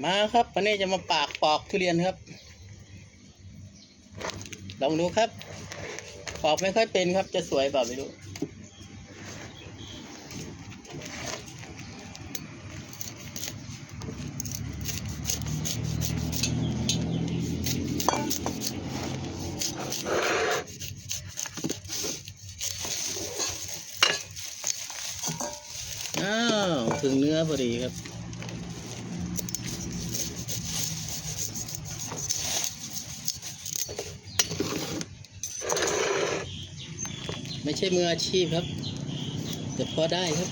มาครับวันนี้จะมาปากปอกทุเรียนครับ ลองดูครับ ปอกไม่ค่อยเป็นครับ จะสวยเปล่าไม่รู้อ้าวถึงเนื้อพอดีครับ ไม่ใช่มืออาชีพครับ แต่พอได้ครับ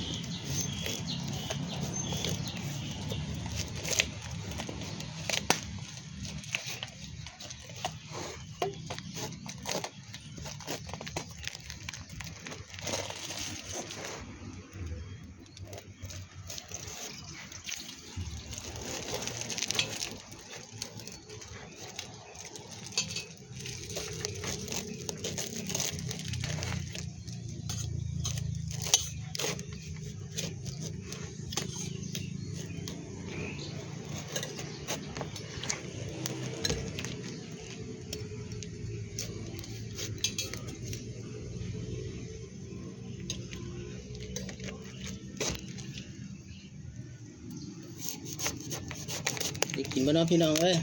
กินบ้านน้องพี่น้องเอ้ย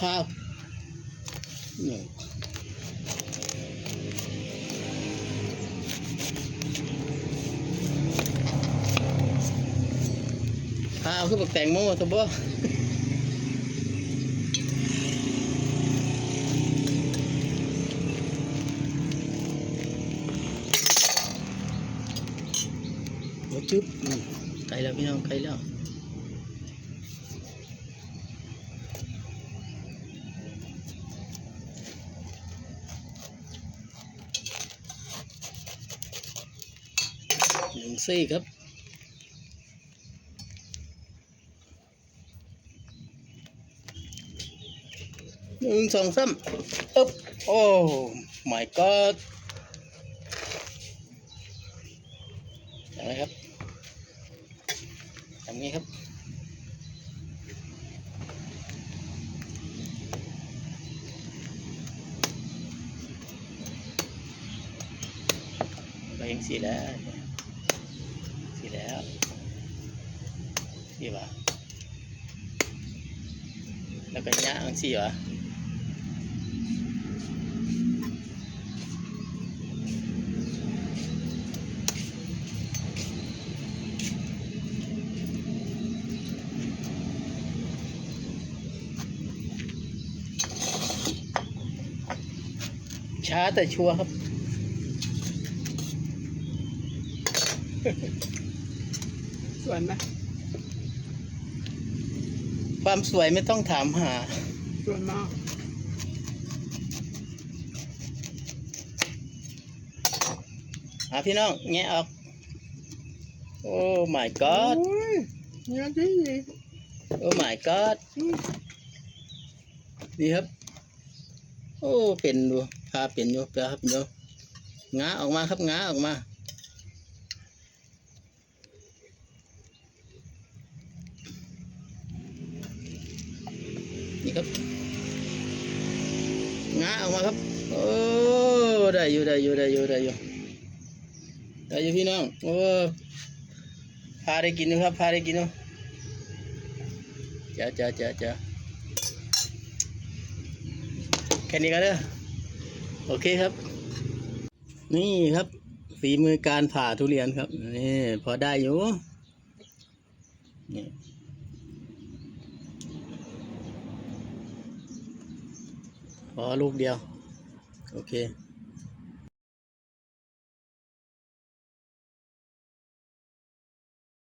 ข้าวข้าวคือบักแตงโมตัวบ่จุ๊บไกลแล้วพี่น้องไกลแล้ว ซี่ครับ หนึ่งสองสามอึ๊บโอ้ my god อย่างไรครับอย่างนี้ครับก็ยังสีแล้ว สีแล้วสีวะแล้วก็ย่างสีวะช้าแต่ชัวร์ครับ สวยไหมความสวยไม่ต้องถามหา สวยมาก หาพี่น้องแงะออก โอ้ my god โอ้ยเนื้อดีโอ้ my god อืมนี่ครับ โอ้ เป็นดูพาเป็นอยู่เปล่าครับเดี๋ยวง้าออกมาครับง้าออกมา นี่ครับง้าออกมาครับ โอ้ได้อยู่ได้อยู่ได้อยู่ได้อยู่ได้อยู่พี่น้องโอ้พาได้กินอยู่ครับพาได้กินอยู่จ้าจ้าจ้าจ้าแค่นี้ก็เด้อโอเคครับ นี่ครับฝีมือการผ่าทุเรียนครับนี่พอได้อยู่นี่ พอลูกเดียว โอเค